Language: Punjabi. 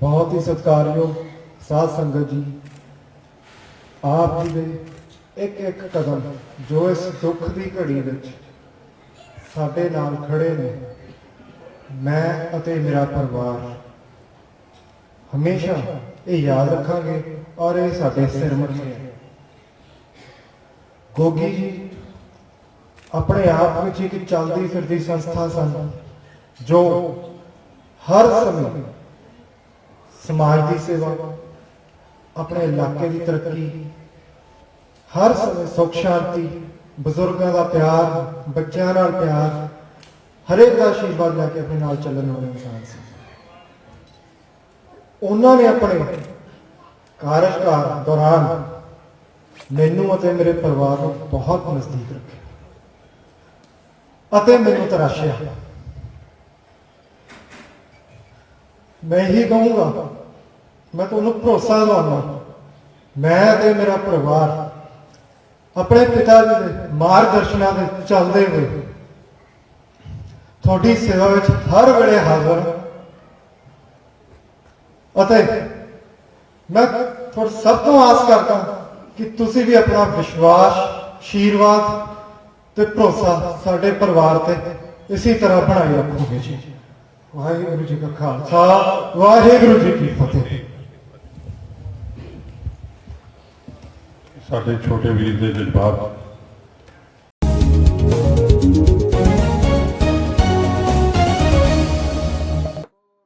ਬਹੁਤ ਹੀ ਸਤਿਕਾਰਯੋਗ ਸਾਧ ਸੰਗਤ ਜੀ। ਆਪ ਜੀ ਦੇ ਇੱਕ ਇੱਕ ਕਦਮ ਜੋ ਇਸ ਦੁੱਖ ਦੀ ਘੜੀ ਵਿੱਚ ਸਾਡੇ ਨਾਲ ਖੜੇ ਨੇ, ਮੈਂ ਅਤੇ ਮੇਰਾ ਪਰਿਵਾਰ, ਹਮੇਸ਼ਾ ਇਹ ਯਾਦ ਰੱਖਾਂਗੇ ਔਰ ਇਹ ਸਾਡੇ ਸਿਰ ਮੱਥੇ ਹੈ ਗੋਗੀ ਜੀ, ਆਪਣੇ ਆਪ ਵਿੱਚ ਇੱਕ ਚੱਲਦੀ ਫਿਰਦੀ ਸੰਸਥਾ ਸਨ, ਜੋ ਹਰ ਸਮੇਂ ਸਮਾਜ ਦੀ ਸੇਵਾ, ਆਪਣੇ ਇਲਾਕੇ ਦੀ ਤਰੱਕੀ, ਹਰ ਸਮੇਂ ਸੁੱਖ ਸ਼ਾਂਤੀ, ਬਜ਼ੁਰਗਾਂ ਦਾ ਪਿਆਰ, ਬੱਚਿਆਂ ਨਾਲ ਪਿਆਰ, ਹਰੇਕ ਦਾ ਆਸ਼ੀਰਵਾਦ ਲੈ ਕੇ ਆਪਣੇ ਨਾਲ ਚੱਲਣ ਵਾਲੇ ਇਨਸਾਨ ਸੀ। ਉਹਨਾਂ ਨੇ ਆਪਣੇ ਕਾਰਜਕਾਰ ਦੌਰਾਨ ਮੈਨੂੰ ਅਤੇ ਮੇਰੇ ਪਰਿਵਾਰ ਨੂੰ ਬਹੁਤ ਨਜ਼ਦੀਕ ਰੱਖਿਆ ਅਤੇ ਮੈਨੂੰ ਤਰਾਸ਼ਿਆ। ਮੈਂ ਹੀ ਕਹੂੰਗਾ ਮੈਂ ਤੁਹਾਨੂੰ ਭਰੋਸਾ ਦਿਵਾਉਣਾ ਮੈਂ ਤੇ ਮੇਰਾ ਪਰਿਵਾਰ ਆਪਣੇ ਪਿਤਾ ਜੀ ਦੇ ਮਾਰਗਦਰਸ਼ਨਾਂ ਦੇ ਚੱਲਦੇ ਹੋਏ ਤੁਹਾਡੀ ਸੇਵਾ ਵਿੱਚ ਹਰ ਵੇਲੇ ਹਾਜ਼ਰ ਅਤੇ ਮੈਂ ਤੁਹਾਡ ਸਭ ਤੋਂ ਆਸ ਕਰਦਾ ਕਿ ਤੁਸੀਂ ਵੀ ਆਪਣਾ ਵਿਸ਼ਵਾਸ ਆਸ਼ੀਰਵਾਦ ਤੇ ਭਰੋਸਾ ਸਾਡੇ ਪਰਿਵਾਰ ਤੇ ਇਸੇ ਤਰ੍ਹਾਂ ਬਣਾਈ ਰੱਖੋਗੇ ਜੀ। ਵਾਹਿਗੁਰੂ ਜੀ ਕਾ ਖਾਲਸਾ, ਵਾਹਿਗੁਰੂ ਜੀ ਕੀ ਫਤਿਹ। ਸਾਡੇ ਛੋਟੇ ਵੀਰ ਦੇ ਜਜ਼ਬਾਤ